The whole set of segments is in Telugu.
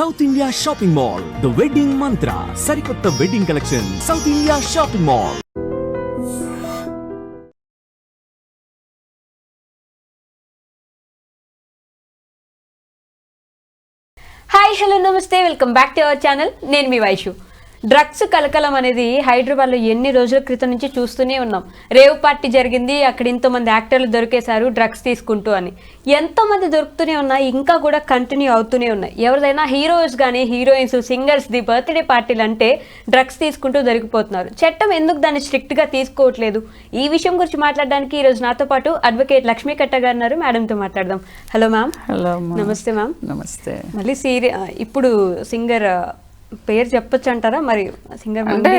South India shopping mall the wedding Mantra సరికొత్త wedding collection South India shopping mall hi hello namaste welcome back to our channel నేను మీ వైషు డ్రగ్స్ కలకలం అనేది హైదరాబాద్లో ఎన్ని రోజుల క్రితం నుంచి చూస్తూనే ఉన్నాం. రేవ్ పార్టీ జరిగింది అక్కడ ఇంతమంది యాక్టర్లు దొరికేశారు డ్రగ్స్ తీసుకుంటూ అని. ఎంతోమంది దొరుకుతూనే ఉన్నాయి ఇంకా కూడా కంటిన్యూ అవుతూనే ఉన్నాయి. ఎవరిదైనా హీరోస్ కానీ హీరోయిన్స్ సింగర్స్ ది బర్త్డే పార్టీలు అంటే డ్రగ్స్ తీసుకుంటూ దొరికిపోతున్నారు. చట్టం ఎందుకు దాన్ని స్ట్రిక్ట్గా తీసుకోవట్లేదు? ఈ విషయం గురించి మాట్లాడడానికి ఈరోజు నాతో పాటు అడ్వకేట్ లక్ష్మీ కట్ట గారు ఉన్నారు. మేడంతో మాట్లాడదాం. Hello ma'am. Hello. Namaste ma'am. Namaste. మళ్ళీ సీరి ఇప్పుడు సింగర్ పేరు చెప్పొచ్చు అంటారా? మరి సింగర్ అంటే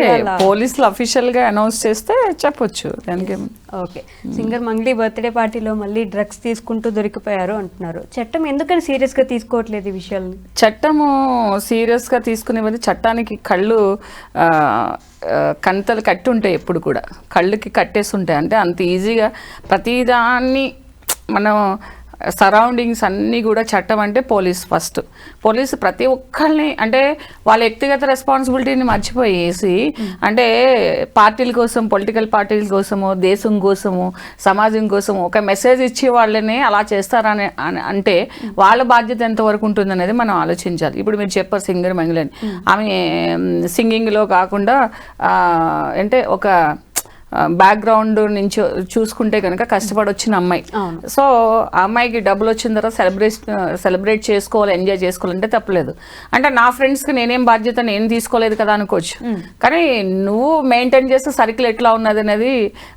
పోలీసులు అఫీషియల్గా అనౌన్స్ చేస్తే చెప్పొచ్చు. దానికి ఓకే సింగర్ మంగ్లీ బర్త్డే పార్టీలో మళ్ళీ డ్రగ్స్ తీసుకుంటూ దొరికిపోయారు అంటున్నారు. చట్టం ఎందుకని సీరియస్గా తీసుకోవట్లేదు ఈ విషయాల్ని? చట్టము సీరియస్గా తీసుకునేవది చట్టానికి కళ్ళు కంతలు కట్టి ఉంటాయి ఎప్పుడు కూడా. కళ్ళుకి కట్టేసి ఉంటాయి. అంటే అంత ఈజీగా ప్రతిదాన్ని మనం సరౌండింగ్స్ అన్నీ కూడా చట్టం అంటే పోలీస్ ఫస్ట్. పోలీసు ప్రతి ఒక్కరిని అంటే వాళ్ళ వ్యక్తిగత రెస్పాన్సిబిలిటీని మర్చిపోయేసి అంటే పార్టీల కోసం పొలిటికల్ పార్టీల కోసము దేశం కోసము సమాజం కోసము ఒక మెసేజ్ ఇచ్చి వాళ్ళని అలా చేస్తారని అంటే వాళ్ళ బాధ్యత ఎంతవరకు ఉంటుంది అనేది మనం ఆలోచించాలి. ఇప్పుడు మీరు చెప్పారు సింగర్ మంగిలని ఆమె సింగింగ్లో కాకుండా అంటే ఒక బ్యాక్గ్రౌండ్ నుంచి చూసుకుంటే కనుక కష్టపడి వచ్చిన అమ్మాయి. సో ఆ అమ్మాయికి డబ్బులు వచ్చిన తర్వాత సెలబ్రేట్ సెలబ్రేట్ చేసుకోవాలి ఎంజాయ్ చేసుకోవాలంటే తప్పలేదు. అంటే నా ఫ్రెండ్స్కి నేనేం బాధ్యత నేను తీసుకోలేదు కదా అనుకోవచ్చు. కానీ నువ్వు మెయింటైన్ చేస్తే సర్కిల్ ఎట్లా ఉన్నది అనేది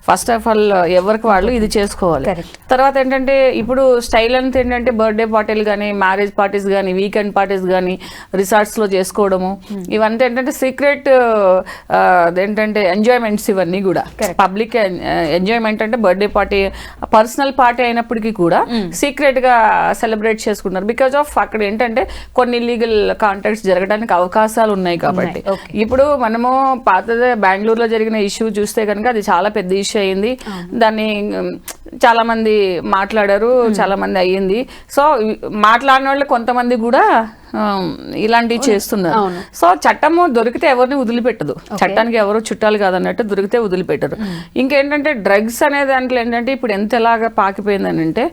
ఫస్ట్ ఆఫ్ ఆల్ ఎవరికి వాళ్ళు ఇది చేసుకోవాలి. తర్వాత ఏంటంటే ఇప్పుడు స్టైల్ అంతా ఏంటంటే బర్త్డే పార్టీలు కానీ మ్యారేజ్ పార్టీస్ కానీ వీకెండ్ పార్టీస్ కానీ రిసార్ట్స్లో చేసుకోవడము. ఇవంతా ఏంటంటే సీక్రెట్ ఏంటంటే ఎంజాయ్మెంట్స్ ఇవన్నీ కూడా. పబ్లిక్ ఎంజాయ్మెంట్ అంటే బర్త్డే పార్టీ పర్సనల్ పార్టీ అయినప్పటికీ కూడా సీక్రెట్గా సెలబ్రేట్ చేసుకుంటారు. బికాజ్ ఆఫ్ అక్కడ ఏంటంటే కొన్ని ఇల్లీగల్ కాంటాక్ట్స్ జరగడానికి అవకాశాలు ఉన్నాయి కాబట్టి. ఇప్పుడు మనము పాతదే బెంగళూరులో జరిగిన ఇష్యూ చూస్తే కనుక అది చాలా పెద్ద ఇష్యూ అయింది. దాన్ని చాలా మంది మాట్లాడారు చాలా మంది అయ్యింది. సో మాట్లాడిన వాళ్ళు కొంతమంది కూడా ఇలాంటివి చేస్తున్నారు. సో చట్టము దొరికితే ఎవరిని వదిలిపెట్టదు. చట్టానికి ఎవరు చుట్టాలు కాదన్నట్టు దొరికితే వదిలిపెట్టరు. ఇంకేంటంటే డ్రగ్స్ అనే దాంట్లో ఏంటంటే ఇప్పుడు ఎంత ఎలాగా పాకిపోయిందని అంటే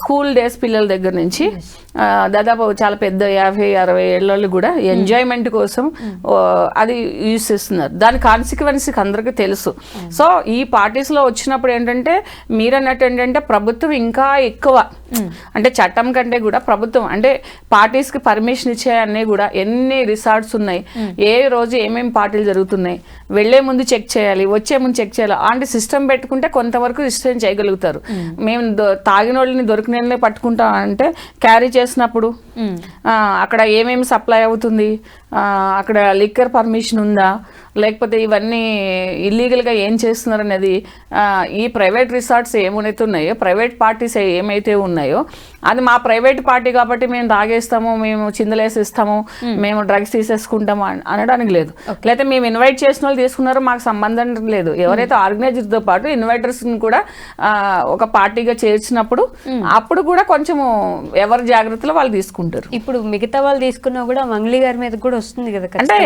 స్కూల్ డేస్ పిల్లల దగ్గర నుంచి దాదాపు చాలా పెద్ద యాభై అరవై ఏళ్ళోళ్ళు కూడా ఎంజాయ్మెంట్ కోసం అది యూజ్ చేస్తున్నారు. దాని కాన్సిక్వెన్స్ అందరికీ తెలుసు. సో ఈ పార్టీస్లో వచ్చినప్పుడు ఏంటంటే మీరన్నట్టు ఏంటంటే ప్రభుత్వం ఇంకా ఎక్కువ. అంటే చట్టం కంటే కూడా ప్రభుత్వం అంటే పార్టీస్కి పర్మిషన్ ఇచ్చే అన్నీ కూడా ఎన్ని రిసార్ట్స్ ఉన్నాయి ఏ రోజు ఏమేమి పార్టీలు జరుగుతున్నాయి వెళ్ళే ముందు చెక్ చేయాలి వచ్చే ముందు చెక్ చేయాలి. అలాంటి సిస్టమ్ పెట్టుకుంటే కొంతవరకు రిస్ట్రైన్ చేయగలుగుతారు. మేము దొ- తాగిన వాళ్ళని దొరికిన పట్టుకుంటాం అంటే క్యారీ చేసినప్పుడు ఆ, అక్కడ ఏమేమి సప్లై అవుతుంది అక్కడ లిక్కర్ పర్మిషన్ ఉందా లేకపోతే ఇవన్నీ ఇల్లీగల్గా ఏం చేస్తున్నారు అనేది ఈ ప్రైవేట్ రిసార్ట్స్ ఏమైతే ఉన్నాయో ప్రైవేట్ పార్టీస్ ఏమైతే ఉన్నాయో అది మా ప్రైవేట్ పార్టీ కాబట్టి మేము తాగేస్తాము మేము చిందలేసిస్తాము మేము డ్రగ్స్ తీసేసుకుంటాము అన- అనడానికి లేదు. లేకపోతే మేము ఇన్వైట్ చేసిన వాళ్ళు తీసుకున్నారో మాకు సంబంధం లేదు. ఎవరైతే ఆర్గనైజర్తో పాటు ఇన్వైటర్స్ని కూడా ఒక పార్టీగా చేర్చినప్పుడు అప్పుడు కూడా కొంచెము ఎవరి జాగ్రత్తలో వాళ్ళు తీసుకుంటారు. ఇప్పుడు మిగతా వాళ్ళు తీసుకున్నా కూడా మంగ్లీ గారి మీద కూడా వస్తుంది కదా అంటే.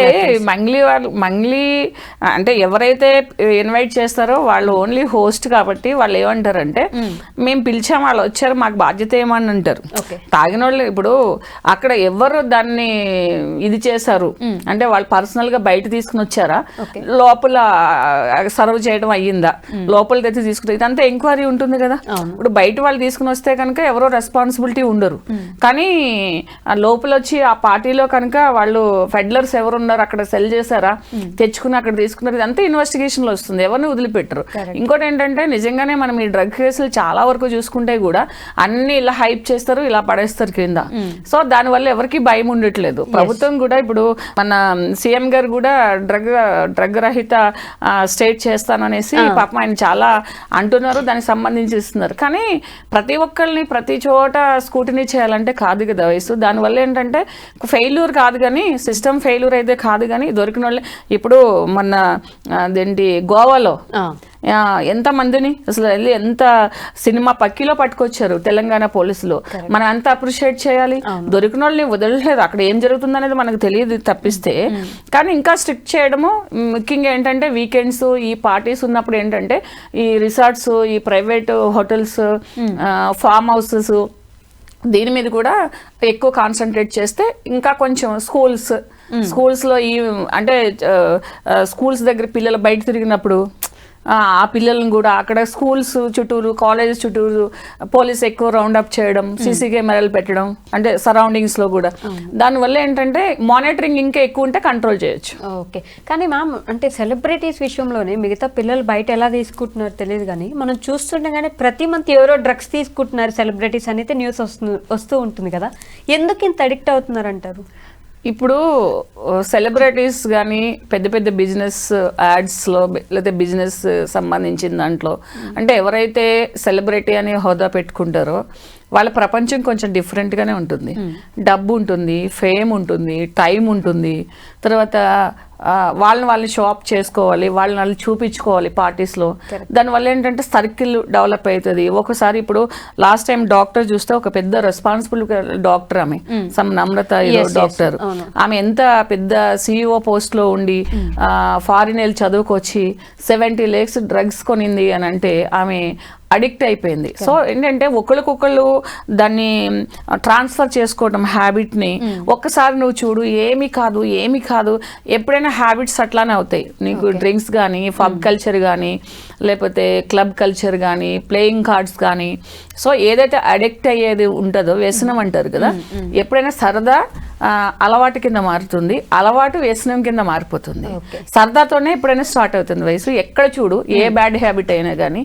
మంగ్లీ వాళ్ళు మంగ్లీ అంటే ఎవరైతే ఇన్వైట్ చేస్తారో వాళ్ళు ఓన్లీ హోస్ట్ కాబట్టి వాళ్ళు ఏమంటారంటే మేము. పిలిచాం వాళ్ళు వచ్చారు మాకు బాధ్యత ఏమని అంటారు. తాగిన వాళ్ళు ఇప్పుడు అక్కడ ఎవరు దాన్ని ఇది చేశారు? అంటే వాళ్ళు పర్సనల్గా బయట తీసుకుని వచ్చారా. లోపల సర్వ్ చేయడం అయ్యిందా? లోపల తెచ్చి తీసుకుంటే ఇదంతా ఎంక్వైరీ ఉంటుంది కదా. ఇప్పుడు బయట వాళ్ళు తీసుకుని వస్తే కనుక ఎవరో రెస్పాన్సిబిలిటీ ఉండరు. కానీ లోపల వచ్చి ఆ పార్టీలో కనుక వాళ్ళు ఫెడ్లర్స్ ఎవరు ఉన్నారు అక్కడ సెల్ చేశారా? తెచ్చుకుని అక్కడ తీసుకున్నారు. ఇదంతా ఇన్వెస్టిగేషన్లో వస్తుంది. ఎవరిని వదిలిపెట్టరు. ఇంకోటి ఏంటంటే నిజంగానే మనం ఈ డ్రగ్ కేసులు చాలా వరకు చూసుకుంటే కూడా అన్ని ఇలా హైప్ చేస్తారు ఇలా పడేస్తారు కింద. సో దానివల్ల ఎవరికి భయం ఉండట్లేదు. ప్రభుత్వం కూడా ఇప్పుడు మన సీఎం గారు కూడా డ్రగ్ డ్రగ్ రహిత స్టేట్ చేస్తాననేసి పాపం ఆయన చాలా అంటున్నారు. దానికి సంబంధించి ఇస్తున్నారు కానీ ప్రతి ఒక్కరిని ప్రతి చోట స్కూటినీ చేయాలంటే కాదు కదా వయసు. దానివల్ల ఏంటంటే ఫెయిల్యూర్ కాదు కానీ సిస్టమ్ ఫెయిల్యూర్ అయితే కాదు కానీ దొరికిన వాళ్ళే ఇప్పుడు మన అదేంటి గోవాలో. ఎంత మందిని అసలు వెళ్ళి ఎంత సినిమా పక్కిలో పట్టుకొచ్చారు తెలంగాణ పోలీసులు. మనం ఎంత అప్రిషియేట్ చేయాలి? దొరికిన వాళ్ళని వదలలేదు అక్కడ ఏం జరుగుతుంది అనేది మనకు తెలియదు తప్పిస్తే. కానీ ఇంకా స్ట్రిక్ట్ చేయడము ముఖ్యంగా ఏంటంటే వీకెండ్స్ ఈ పార్టీస్ ఉన్నప్పుడు ఏంటంటే ఈ రిసార్ట్స్ ఈ ప్రైవేట్ హోటల్స్ ఫామ్ హౌసెస్ దీని మీద కూడా ఎక్కువ కాన్సన్ట్రేట్ చేస్తే ఇంకా కొంచెం స్కూల్స్ స్కూల్స్లో ఈ అంటే స్కూల్స్ దగ్గర పిల్లలు బయట తిరిగినప్పుడు ఆ ఆ పిల్లలను కూడా అక్కడ స్కూల్స్ చుట్టూరు కాలేజెస్ చుట్టూరు పోలీస్ ఎక్కువ రౌండ్ అప్ చేయడం సీసీ కెమెరాలు పెట్టడం అంటే సరౌండింగ్స్లో కూడా దానివల్ల ఏంటంటే మానిటరింగ్ ఇంకా ఎక్కువ ఉంటే కంట్రోల్ చేయొచ్చు. ఓకే. కానీ మ్యామ్ అంటే సెలబ్రిటీస్ విషయంలోనే మిగతా పిల్లలు బయట ఎలా తీసుకుంటున్నారో తెలియదు కానీ మనం చూస్తుండగానే ప్రతి మంత్ ఎవరో డ్రగ్స్ తీసుకుంటున్నారు సెలబ్రిటీస్ అనేది న్యూస్ వస్తు వస్తూ ఉంటుంది కదా. ఎందుకు ఇంత అడిక్ట్ అవుతున్నారు అంటారు ఇప్పుడు సెలబ్రిటీస్ కానీ పెద్ద పెద్ద బిజినెస్ యాడ్స్లో లేకపోతే బిజినెస్ సంబంధించిన దాంట్లో అంటే ఎవరైతే సెలబ్రిటీ అనే హోదా పెట్టుకుంటారో వాళ్ళ ప్రపంచం కొంచెం డిఫరెంట్గానే ఉంటుంది. డబ్బు ఉంటుంది ఫేమ్ ఉంటుంది టైం ఉంటుంది. తర్వాత వాళ్ళని వాళ్ళని షాప్ చేసుకోవాలి వాళ్ళని వాళ్ళు చూపించుకోవాలి పార్టీస్లో దానివల్ల ఏంటంటే సర్కిల్ డెవలప్ అవుతుంది. ఒకసారి ఇప్పుడు లాస్ట్ టైం డాక్టర్ చూస్తే ఒక పెద్ద రెస్పాన్సిబుల్ డాక్టర్ ఆమె. సమ్ నమ్రత. డాక్టర్. ఆమె ఎంత పెద్ద సిఇఓ పోస్ట్లో ఉండి ఫారిన్ వెళ్ళి చదువుకొచ్చి సెవెంటీ లేక్స్ డ్రగ్స్ కొనింది అని అంటే ఆమె అడిక్ట్ అయిపోయింది. సో ఏంటంటే ఒకరికొకళ్ళు దాన్ని ట్రాన్స్ఫర్ చేసుకోవడం హ్యాబిట్ని ఒక్కసారి నువ్వు చూడు ఏమి కాదు ఏమి కాదు ఎప్పుడైనా హ్యాబిట్స్ అట్లానే అవుతాయి. నీకు డ్రింక్స్ కానీ పబ్ కల్చర్ కానీ లేకపోతే క్లబ్ కల్చర్ కానీ ప్లేయింగ్ కార్డ్స్ కానీ సో ఏదైతే అడిక్ట్ అయ్యేది ఉంటుందో వ్యసనం అంటారు కదా ఎప్పుడైనా సరదా అలవాటు కింద మారుతుంది అలవాటు వ్యసనం కింద మారిపోతుంది. సరదాతోనే ఎప్పుడైనా స్టార్ట్ అవుతుంది వయసు. ఎక్కడ చూడు ఏ బ్యాడ్ హ్యాబిట్ అయినా కానీ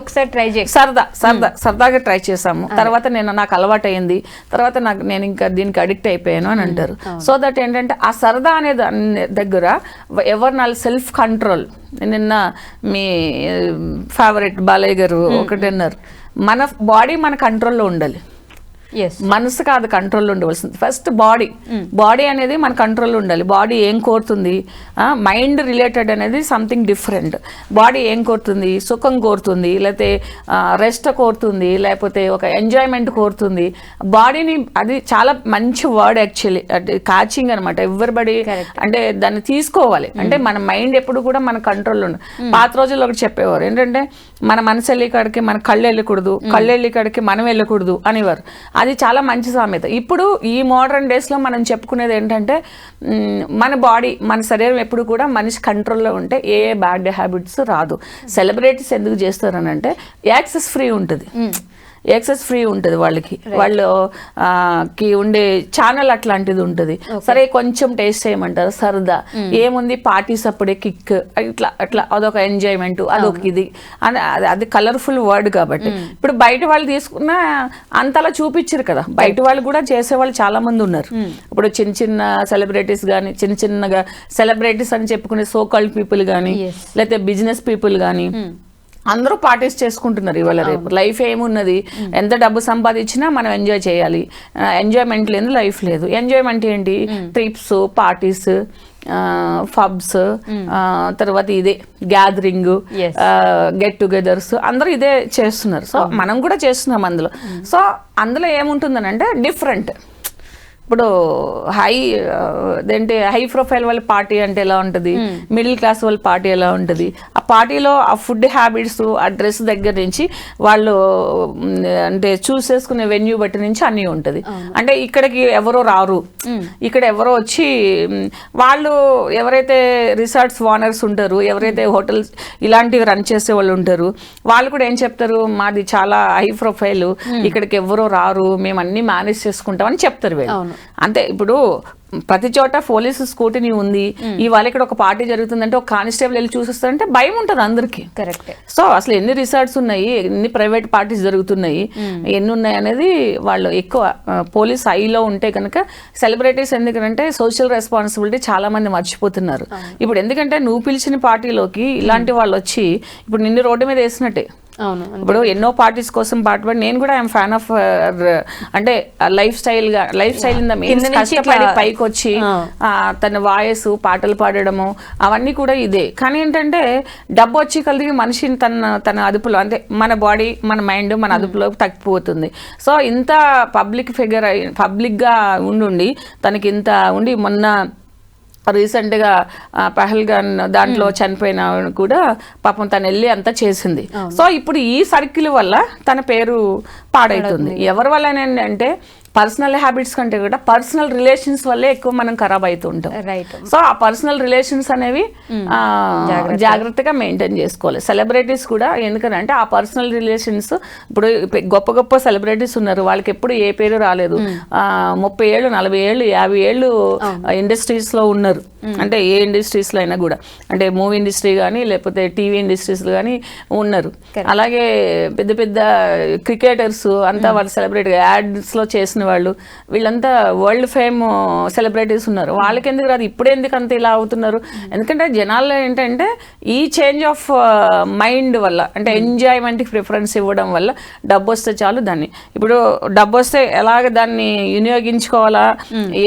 ఒకసారి ట్రై చేయ. సరదా సరదా సరదాగా ట్రై చేసాము తర్వాత నేను నాకు అలవాటు అయింది. తర్వాత నాకు నేను ఇంకా దీనికి అడిక్ట్ అయిపోయాను అని అంటారు. సో దట్ ఏంటంటే ఆ సరదా అనే దాని దగ్గర ఎవరు నా సెల్ఫ్ కంట్రోల్ నిన్న మీ ఫేవరెట్ బాలయ్య గారు ఒకటి అన్నారు మన బాడీ మన కంట్రోల్లో ఉండాలి. మనసు కాదు కంట్రోల్లో ఉండవలసింది. ఫస్ట్ బాడీ బాడీ అనేది మన కంట్రోల్లో ఉండాలి. బాడీ ఏం కోరుతుంది? మైండ్ రిలేటెడ్ అనేది సంథింగ్ డిఫరెంట్ బాడీ ఏం కోరుతుంది? సుఖం కోరుతుంది. లేకపోతే రెస్ట్ కోరుతుంది. లేకపోతే ఒక ఎంజాయ్మెంట్ కోరుతుంది. బాడీని అది చాలా మంచి వర్డ్ యాక్చువల్లీ అంటే కాచింగ్ అనమాట ఎవ్వరిబడి అంటే దాన్ని తీసుకోవాలి. అంటే మన మైండ్ ఎప్పుడు కూడా మన కంట్రోల్లో ఉండాలి పాత రోజుల్లో ఒకటి చెప్పేవారు. ఏంటంటే మన మనసు వెళ్ళే కాడికి మన కళ్ళు వెళ్ళకూడదు. కళ్ళు వెళ్ళే కాడికి మనం వెళ్ళకూడదు అనేవారు. అది చాలా మంచి సామెత. ఇప్పుడు ఈ మోడర్న్ డేస్లో మనం చెప్పుకునేది ఏంటంటే మన బాడీ మన శరీరం ఎప్పుడు కూడా మనిషి కంట్రోల్లో ఉంటే ఏ బ్యాడ్ హ్యాబిట్స్ రాదు. సెలబ్రిటీస్ ఎందుకు చేస్తారని అంటే యాక్సెస్ ఫ్రీ ఉంటుంది. యాక్సెస్ ఫ్రీ ఉంటుంది వాళ్ళకి. వాళ్ళు కి ఉండే ఛానల్ అట్లాంటిది ఉంటుంది. సరే కొంచెం టేస్ట్ చేయమంటారు? సరదా. ఏముంది? పార్టీస్ అప్పుడే కిక్ ఇట్లా అట్లా అదొక ఎంజాయ్మెంట్ అదొక ఇది. అని అది- అది కలర్ఫుల్ వర్డ్ కాబట్టి. ఇప్పుడు బయట వాళ్ళు తీసుకున్న అంతలా చూపించరు కదా. బయట వాళ్ళు కూడా చేసేవాళ్ళు చాలా మంది ఉన్నారు. ఇప్పుడు చిన్న చిన్న సెలబ్రిటీస్ కానీ చిన్న చిన్నగా సెలబ్రిటీస్ అని చెప్పుకునే సో కాల్డ్ పీపుల్ కానీ. లేకపోతే బిజినెస్ పీపుల్ కానీ అందరూ పార్టీస్ చేసుకుంటున్నారు ఇవాళ రేపు. లైఫ్ ఏమున్నది? ఎంత డబ్బు సంపాదించినా మనం ఎంజాయ్ చేయాలి. ఎంజాయ్మెంట్ లేదు లైఫ్ లేదు. ఎంజాయ్మెంట్ ఏంటి? ట్రిప్స్ పార్టీస్ ఫబ్స్ తర్వాత ఇదే గ్యాదరింగ్. గెట్ టుగెదర్స్ అందరూ ఇదే చేస్తున్నారు. సో మనం కూడా చేస్తున్నాం అందులో. సో అందులో ఏముంటుందని అంటే డిఫరెంట్ ఇప్పుడు హై అదేంటి హై ప్రొఫైల్ వాళ్ళ పార్టీ అంటే ఎలా ఉంటుంది? మిడిల్ క్లాస్ వాళ్ళ పార్టీ ఎలా ఉంటుంది? ఆ పార్టీలో ఆ ఫుడ్ హ్యాబిట్స్ ఆ డ్రెస్ దగ్గర నుంచి వాళ్ళు అంటే చూస్ చేసుకునే వెన్యూ బట్టి నుంచి అన్నీ ఉంటుంది. అంటే ఇక్కడికి ఎవరో రారు. ఇక్కడ ఎవరో వచ్చి వాళ్ళు ఎవరైతే రిసార్ట్స్ ఓనర్స్ ఉంటారు ఎవరైతే హోటల్స్ ఇలాంటివి రన్ చేసే వాళ్ళు ఉంటారు వాళ్ళు కూడా ఏం చెప్తారు? మాది చాలా హై ప్రొఫైల్. ఇక్కడికి ఎవరో రారు. మేము అన్ని మేనేజ్ చేసుకుంటామని చెప్తారు వీళ్ళు. అంతే ఇప్పుడు ప్రతి చోట పోలీసు స్కూటీని ఉంది. ఇవాళ ఇక్కడ ఒక పార్టీ జరుగుతుందంటే ఒక కానిస్టేబుల్ వెళ్ళి చూసిస్తారంటే భయం ఉంటుంది అందరికీ. కరెక్ట్. సో అసలు ఎన్ని రిసార్ట్స్ ఉన్నాయి ఎన్ని ప్రైవేట్ పార్టీస్ జరుగుతున్నాయి ఎన్ని ఉన్నాయి అనేది వాళ్ళు ఎక్కువ పోలీస్ ఐలో ఉంటే కనుక సెలబ్రిటీస్ ఎందుకంటే సోషల్ రెస్పాన్సిబిలిటీ చాలా మంది మర్చిపోతున్నారు. ఇప్పుడు ఎందుకంటే నువ్వు పిలిచిన పార్టీలోకి ఇలాంటి వాళ్ళు వచ్చి ఇప్పుడు నిన్ను రోడ్డు మీద వేసినట్టే. అవును ఇప్పుడు ఎన్నో పార్టీస్ కోసం పాటుపడి నేను కూడా ఐఎమ్ ఫ్యాన్ ఆఫ్ అంటే లైఫ్ స్టైల్గా లైఫ్ స్టైల్ ఇన్ ద కష్టపడి పైకి వచ్చి తన వాయస్ పాటలు పాడడము అవన్నీ కూడా ఇదే. కానీ ఏంటంటే డబ్బు వచ్చి కలిగి మనిషిని తన తన అదుపులో అంటే మన బాడీ మన మైండ్ మన అదుపులో తగ్గిపోతుంది. సో ఇంత పబ్లిక్ ఫిగర్ పబ్లిక్గా ఉండుండి తనకి ఇంత ఉండి మొన్న రీసెంట్గా పహల్గాన్ దాంట్లో చనిపోయిన కూడా పాపం తను వెళ్ళి అంతా చేసింది. సో ఇప్పుడు ఈ సర్కిల్ వల్ల తన పేరు పాడైతుంది. ఎవరి వల్ల అంటే పర్సనల్ హ్యాబిట్స్ కంటే కూడా పర్సనల్ రిలేషన్స్ వల్లే ఎక్కువ మనం ఖరాబ్ అవుతుంటాం రైట్ సో ఆ పర్సనల్ రిలేషన్స్ అనేవి ఆ, జాగ్రత్తగా మెయింటైన్ చేసుకోవాలి. సెలబ్రిటీస్ కూడా ఎందుకంటే ఆ పర్సనల్ రిలేషన్స్ ఇప్పుడు ఇప్ప- గొప్ప గొప్ప సెలబ్రిటీస్ ఉన్నారు. వాళ్ళకి ఎప్పుడు ఏ పేరు రాలేదు. ఆ, ముప్పై ఏళ్ళు నలభై ఏళ్ళు యాభై ఏళ్ళు ఇండస్ట్రీస్లో ఉన్నారు. అంటే ఏ ఇండస్ట్రీస్లో అయినా కూడా. అంటే మూవీ ఇండస్ట్రీ కానీ లేకపోతే టీవీ ఇండస్ట్రీస్ కానీ ఉన్నారు. అలాగే పెద్ద పెద్ద క్రికెటర్స్ అంతా వాళ్ళు సెలబ్రిటీ యాడ్స్లో చేసిన వాళ్ళు. వీళ్ళంతా వరల్డ్ ఫేమ్ సెలబ్రిటీస్ ఉన్నారు. వాళ్ళకి ఎందుకు రాదు ఇప్పుడు ఎందుకు అంత ఇలా అవుతున్నారు? ఎందుకంటే జనాల్లో ఏంటంటే ఈ చేంజ్ ఆఫ్ మైండ్ వల్ల అంటే ఎంజాయ్మెంట్కి ప్రిఫరెన్స్ ఇవ్వడం వల్ల డబ్బు వస్తే చాలు దాన్ని. ఇప్పుడు డబ్బు వస్తే ఎలాగ దాన్ని వినియోగించుకోవాలా?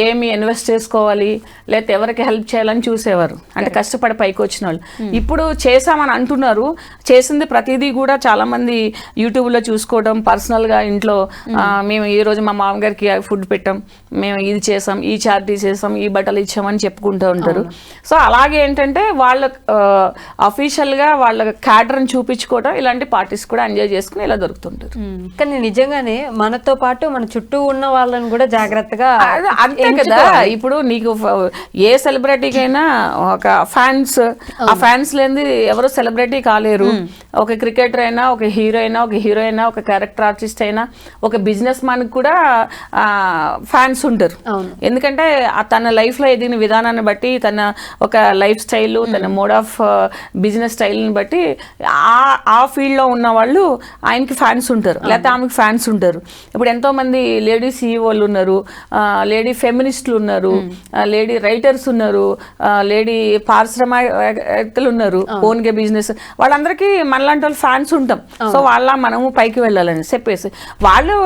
ఏమి ఇన్వెస్ట్ చేసుకోవాలి? లేకపోతే ఎవరికి హెల్ప్ చేయాలని చూసేవారు. అంటే కష్టపడి పైకి వచ్చిన వాళ్ళు. ఇప్పుడు చేసామని అంటున్నారు. చేసింది ప్రతిదీ కూడా చాలా మంది యూట్యూబ్లో చూసుకోవడం పర్సనల్గా ఇంట్లో ఆ, మేము ఈ రోజు మా మామగారికి ఫుడ్ పెట్టాం. మేము ఇది చేసాం ఈ చారిటీ చేసాం ఈ బట్టలు ఇచ్చామని చెప్పుకుంటూ ఉంటారు. సో అలాగే ఏంటంటే వాళ్ళ అఫీషియల్గా వాళ్ళ క్యాటర్ని చూపించుకోవడం ఇలాంటి పార్టీస్ కూడా ఎంజాయ్ చేసుకుని ఇలా దొరుకుతుంటారు. కానీ నిజంగానే మనతో పాటు మన చుట్టూ ఉన్న వాళ్ళని కూడా జాగ్రత్తగా అంతే కదా. ఇప్పుడు నీకు ఏ సెలబ్రిటీకైనా ఒక ఫ్యాన్స్ ఆ ఫ్యాన్స్ లేని ఎవరు సెలబ్రిటీ కాలేరు. ఒక క్రికెటర్ అయినా ఒక హీరో అయినా ఒక హీరో అయినా ఒక క్యారెక్టర్ ఆర్టిస్ట్ అయినా ఒక బిజినెస్ మ్యాన్ కూడా ఫ్యాన్స్ ఉంటారు. ఎందుకంటే తన లైఫ్లో ఎదిగిన విధానాన్ని బట్టి తన ఒక లైఫ్ స్టైల్ తన మోడ్ ఆఫ్ బిజినెస్ స్టైల్ని బట్టి ఆ ఆ ఫీల్డ్లో ఉన్న వాళ్ళు ఆయనకి ఫ్యాన్స్ ఉంటారు. లేకపోతే ఆమెకి ఫ్యాన్స్ ఉంటారు. ఇప్పుడు ఎంతో మంది లేడీ సీఈఓలు ఉన్నారు. లేడీ ఫెమినిస్టులు ఉన్నారు. లేడీ రైటర్స్ ఉన్నారు. లేడీ పారిశ్రామికలు ఉన్నారు. ఓన్గా బిజినెస్ వాళ్ళందరికీ మనలాంటి వాళ్ళు ఫ్యాన్స్ ఉంటాం. సో వాళ్ళ మనము పైకి వెళ్ళాలని చెప్పేసి. వాళ్ళు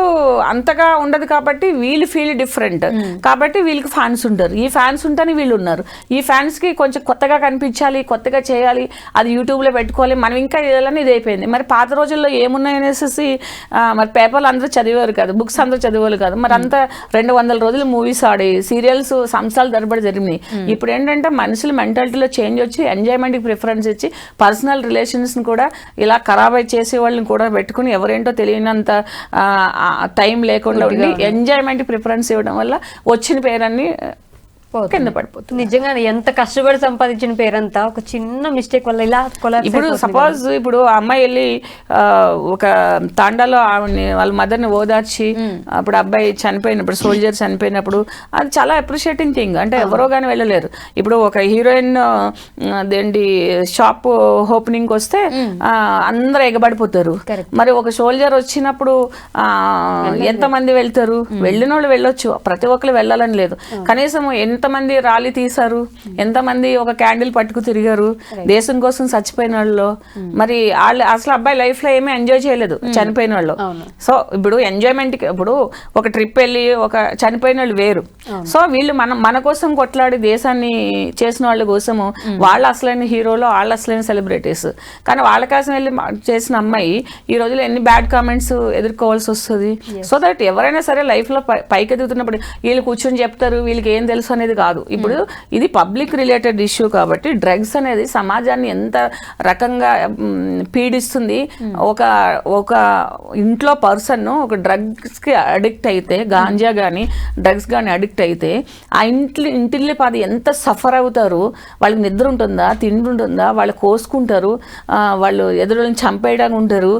అంతగా ఉండదు కాబట్టి వీళ్ళు ఫీల్ డిఫరెంట్ కాబట్టి వీళ్ళకి ఫ్యాన్స్ ఉంటారు. ఈ ఫ్యాన్స్ ఉంటేనే వీళ్ళు ఉన్నారు. ఈ ఫ్యాన్స్కి కొంచెం కొత్తగా కనిపించాలి కొత్తగా చేయాలి అది యూట్యూబ్లో పెట్టుకోవాలి. మనం ఇంకా చేయాలని ఇది అయిపోయింది. మరి పాత రోజుల్లో ఏమున్నాయి అనేసి ఆ, మరి పేపర్లు అందరూ చదివారు కాదు. బుక్స్ అందరూ చదివారు కాదు. మరి అంతా రెండు వందల రోజులు మూవీస్ ఆడి సీరియల్స్ సంవత్సరాలు తరబడి జరిగినాయి. ఇప్పుడు ఏంటంటే మనుషుల మెంటాలిటీలో చేంజ్ వచ్చి ఎంజాయ్మెంట్కి ప్రిఫరెన్స్ ఇచ్చి పర్సనల్ రిలేషన్స్ని కూడా ఇలా ఖరాబ్ అయి చేసే వాళ్ళని కూడా పెట్టుకుని ఎవరేంటో తెలియనంత టైం లేకుండా ఉండి ఎంజాయ్మెంట్ ప్రిఫరెన్స్ ఇవ్వడం వల్ల వచ్చిన పేరన్నీ కింద పడిపోతుంది. నిజంగానే ఎంత కష్టపడి సంపాదించిన పేరంతా ఒక చిన్న మిస్టేక్ వల్ల ఇలా ఇప్పుడు సపోజ్ ఇప్పుడు ఆ అమ్మాయి వెళ్ళి ఒక తాండాలో ఆవిడని వాళ్ళ మదర్ని ఓదార్చి అప్పుడు అబ్బాయి చనిపోయినప్పుడు సోల్జర్ చనిపోయినప్పుడు అది చాలా అప్రిషియేటింగ్ థింగ్ అంటే ఎవరో కానీ వెళ్ళలేరు. ఇప్పుడు ఒక హీరోయిన్ అదేంటి షాప్ ఓపెనింగ్ వస్తే అందరూ ఎగబడిపోతారు. మరి ఒక సోల్జర్ వచ్చినప్పుడు ఆ, ఎంతమంది వెళ్తారు? వెళ్ళిన వాళ్ళు వెళ్ళొచ్చు. ప్రతి ఒక్కరు వెళ్ళాలని లేదు. కనీసం ఎంతమంది ర్యాలీ తీశారు? ఎంతమంది ఒక క్యాండిల్ పట్టుకు తిరిగారు? దేశం కోసం చచ్చిపోయిన వాళ్ళు మరి వాళ్ళు అసలు అబ్బాయి లైఫ్లో ఏమీ ఎంజాయ్ చేయలేదు చనిపోయిన వాళ్ళు సో ఇప్పుడు ఎంజాయ్మెంట్ ఇప్పుడు ఒక ట్రిప్ వెళ్ళి ఒక చనిపోయిన వాళ్ళు వేరు సో వీళ్ళు మన మన కోసం కొట్లాడి దేశాన్ని చేసిన వాళ్ళ కోసము వాళ్ళు అసలైన హీరోలు వాళ్ళు అసలైన సెలబ్రిటీస్ కానీ వాళ్ళ కోసం వెళ్ళి చేసిన అమ్మాయి ఈ రోజుల్లో ఎన్ని బ్యాడ్ కామెంట్స్ ఎదుర్కోవాల్సి వస్తుంది? సో దట్ ఎవరైనా సరే లైఫ్లో పై- పైకి ఎదుగుతున్నప్పుడు వీళ్ళు కూర్చొని చెప్తారు వీళ్ళకి ఏం తెలుసు అనేది కాదు. ఇప్పుడు ఇది పబ్లిక్ రిలేటెడ్ ఇష్యూ కాబట్టి డ్రగ్స్ అనేది సమాజాన్ని ఎంత రకంగా పీడిస్తుంది. ఒక ఒక ఇంట్లో పర్సన్ ఒక డ్రగ్స్కి అడిక్ట్ అయితే గాంజా కానీ డ్రగ్స్ కానీ అడిక్ట్ అయితే ఆ ఇంట్లో ఇంటిల్లి పాది ఎంత సఫర్ అవుతారు? వాళ్ళకి నిద్ర ఉంటుందా? తిండి ఉంటుందా? వాళ్ళు కోసుకుంటారు. వాళ్ళు ఎదురులను చంపేయడానికి ఉంటారు.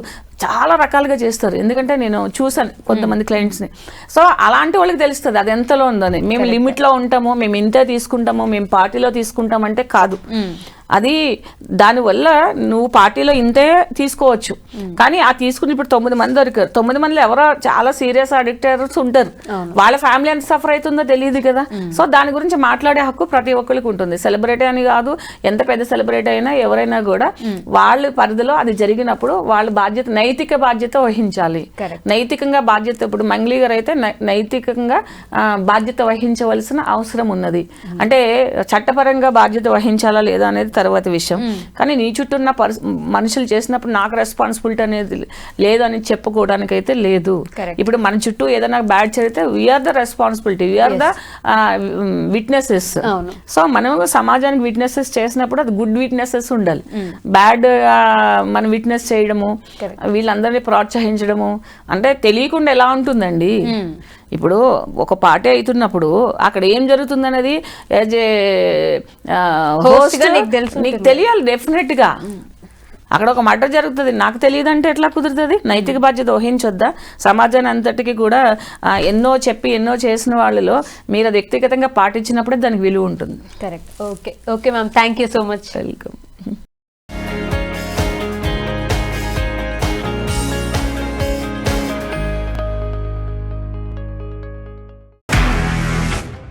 చాలా రకాలుగా చేస్తారు. ఎందుకంటే నేను చూసాను కొంతమంది క్లయింట్స్ని సో అలాంటి వాళ్ళకి తెలుస్తుంది అది ఎంతలో ఉందని. మేము లిమిట్లో ఉంటాము మేము ఇంతే తీసుకుంటాము మేము పార్టీలో తీసుకుంటామంటే కాదు. అది దానివల్ల నువ్వు పార్టీలో ఇంతే తీసుకోవచ్చు. కానీ ఆ తీసుకుని ఇప్పుడు తొమ్మిది మంది దొరికారు. తొమ్మిది మందిలో ఎవరో చాలా సీరియస్ అడిక్టర్స్ ఉంటారు. వాళ్ళ ఫ్యామిలీ ఎంత సఫర్ అవుతుందో తెలియదు కదా. సో దాని గురించి మాట్లాడే హక్కు ప్రతి ఒక్కరికి ఉంటుంది. సెలబ్రిటీ అని కాదు ఎంత పెద్ద సెలబ్రిటీ అయినా ఎవరైనా కూడా వాళ్ళ పరిధిలో అది జరిగినప్పుడు వాళ్ళ బాధ్యత నైతిక బాధ్యత వహించాలి. నైతికంగా బాధ్యత ఇప్పుడు మంగ్లీ గారు అయితే నైతికంగా బాధ్యత వహించవలసిన అవసరం ఉన్నది. అంటే చట్టపరంగా బాధ్యత వహించాలా లేదా అనేది తర్వాత విషయం. కానీ నీ చుట్టూ ఉన్న పర్స్- మనుషులు చేసినప్పుడు నాకు రెస్పాన్సిబిలిటీ అనేది లేదని చెప్పుకోవడానికి అయితే లేదు. ఇప్పుడు మన చుట్టూ ఏదైనా బ్యాడ్ జరిగితే we are the responsibility we are the witnesses. So మనం సమాజానికి విట్నెసెస్ చేసినప్పుడు అది గుడ్ విట్నెసెస్ ఉండాలి. బ్యాడ్ మనం విట్నెస్ చేయడము వీళ్ళందరినీ ప్రోత్సహించడము అంటే తెలియకుండా ఎలా ఉంటుందండి? ఇప్పుడు ఒక పార్టీ అవుతున్నప్పుడు అక్కడ ఏం జరుగుతుంది అనేది యాజ్ ఏ Host గా నీకు తెలిసి నీకు తెలియాలి డెఫినెట్గా. అక్కడ ఒక మర్డర్ జరుగుతుంది. నాకు తెలియదు అంటే ఎట్లా కుదురుతుంది? నైతిక బాధ్యత వహించొద్దా? సమాజాన్ని అంతటికి కూడా ఎన్నో చెప్పి ఎన్నో చేసిన వాళ్ళలో మీరు వ్యక్తిగతంగా పాటించినప్పుడే దానికి విలువ ఉంటుంది. Correct okay okay ma'am thank you so much welcome